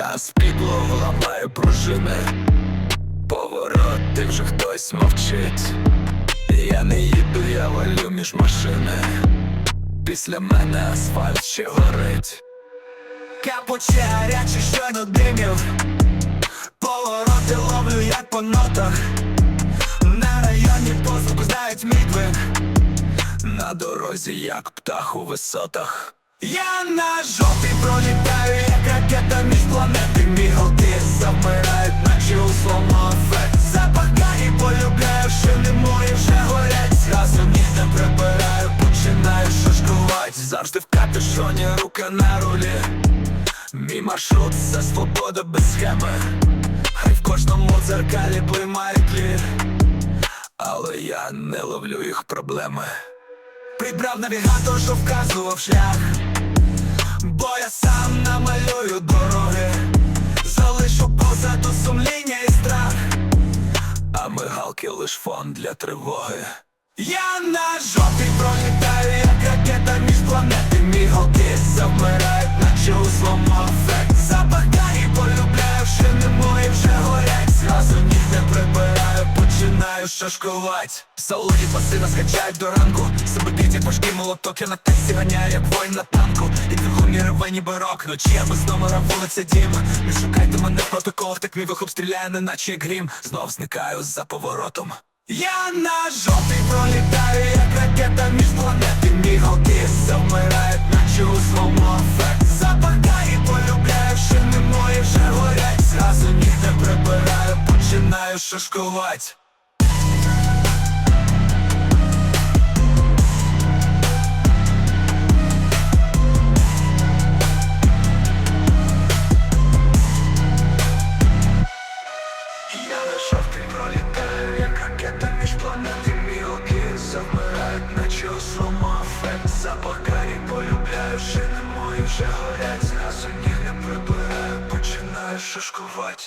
Газ підлогу ламає пружини. Повороти вже хтось мовчить. Я не їду, я валю між машини. Після мене асфальт ще горить. Капуче гаряче щойно димів Повороти ловлю як по нотах. На районі позвуку знають мітви. На дорозі як птах у висотах Я на жовтий пролітаю, як ракета між планети Мігалки завмирають, наче у слому ефект Запах і полюбляю, шини мої вже горять. Зразу ніде прибираю, починаю шашкувати Завжди в капюшоні, рука на рулі. Мій маршрут це свобода без схеми. Хай в кожному дзеркалі блимає клір. Але я не ловлю їх проблеми. Прибрав навігатор, що вказував шлях Бо я сам намалюю дороги. Залишу позаду сумління і страх. А мигалки лиш фон для тривоги. Я на жовтий пролітаю, як ракета між планети Мігалки завмирають, наче у злому починаю шашкувати Салоні пасина скачають до ранку. Забитить як важкий молоток, я на тесті ганяю, як воїн на танку. І двигуні реве ніби рок, ночі я без номера вулиця дім. Не шукайте мене в так мій вихоп стріляє, не наче як грім. Знов зникаю за поворотом. Я на жовтий пролітаю, як ракета між планети Мігалки завмирають, наче у злому ефект Запах і полюбляю, шини мої вже горять. Зразу ніг не прибираю, починаю шашкувати завмирають, наче ефект Запах карі полюбляю, шини мої вже горять. Зразу ніг не прибираю, починаю шашкувати